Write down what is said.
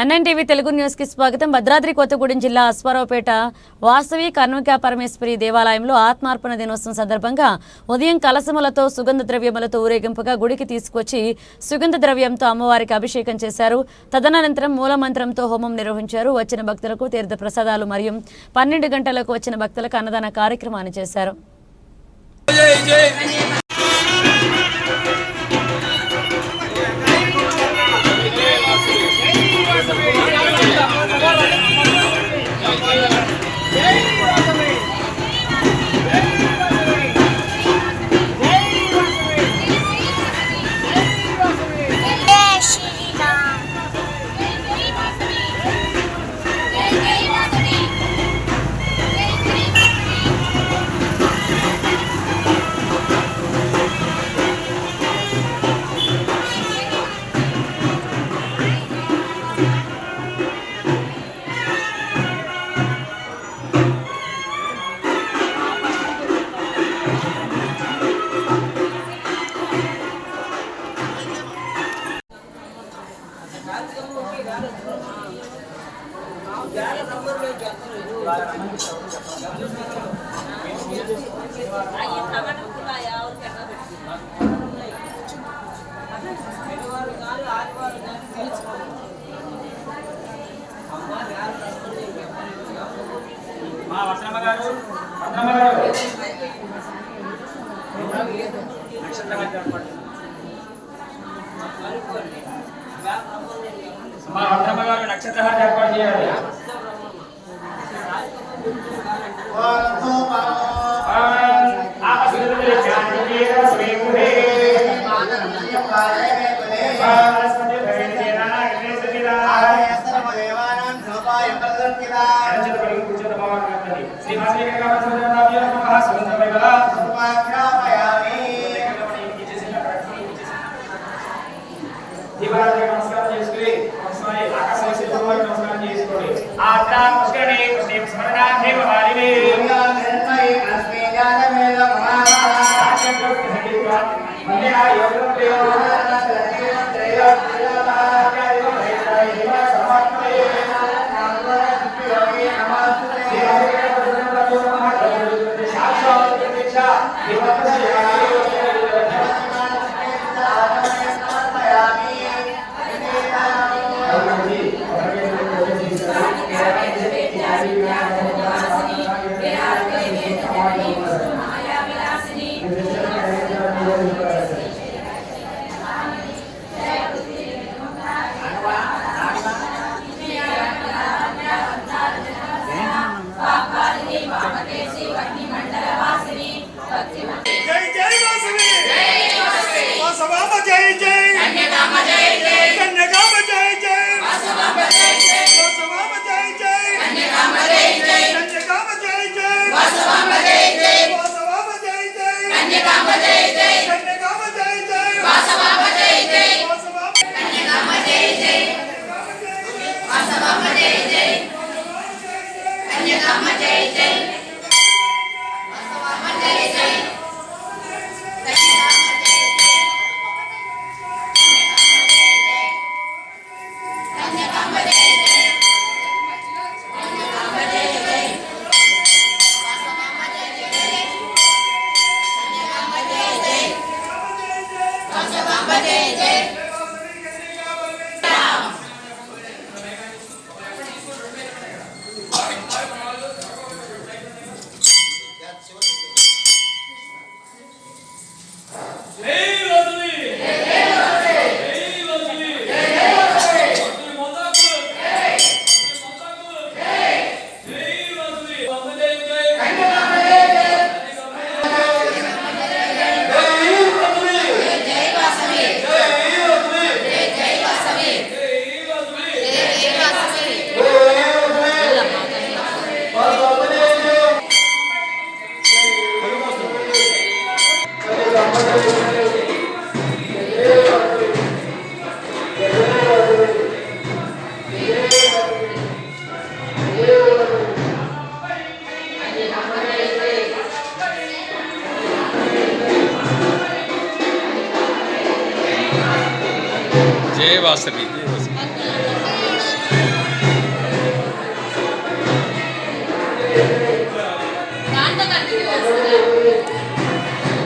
NNTV Telugu న్యూస్కి స్వాగతం. భద్రాద్రి కొత్తగూడెం జిల్లా అశ్వారావుపేట వాసవి కర్ణికా పరమేశ్వరి దేవాలయంలో ఆత్మార్పణ దినోత్సవం సందర్భంగా ఉదయం కలసములతో సుగంధ ద్రవ్యములతో ఊరేగింపుగా గుడికి తీసుకొచ్చి సుగంధ ద్రవ్యంతో అమ్మవారికి అభిషేకం చేశారు. తదనంతరం మూలమంత్రంతో హోమం నిర్వహించారు. వచ్చిన భక్తులకు తీర్థ ప్రసాదాలు మరియు పన్నెండు గంటలకు వచ్చిన భక్తులకు అన్నదాన కార్యక్రమాన్ని చేశారు. వసనమ్మ గారు వసనమ్మ గారు నక్షత్రం గారు చెప్పండి. మా వసనమ్మ గారు నక్షత్రం ఏర్పాటు చేయాలి. దీపారాధన జయ వాసవి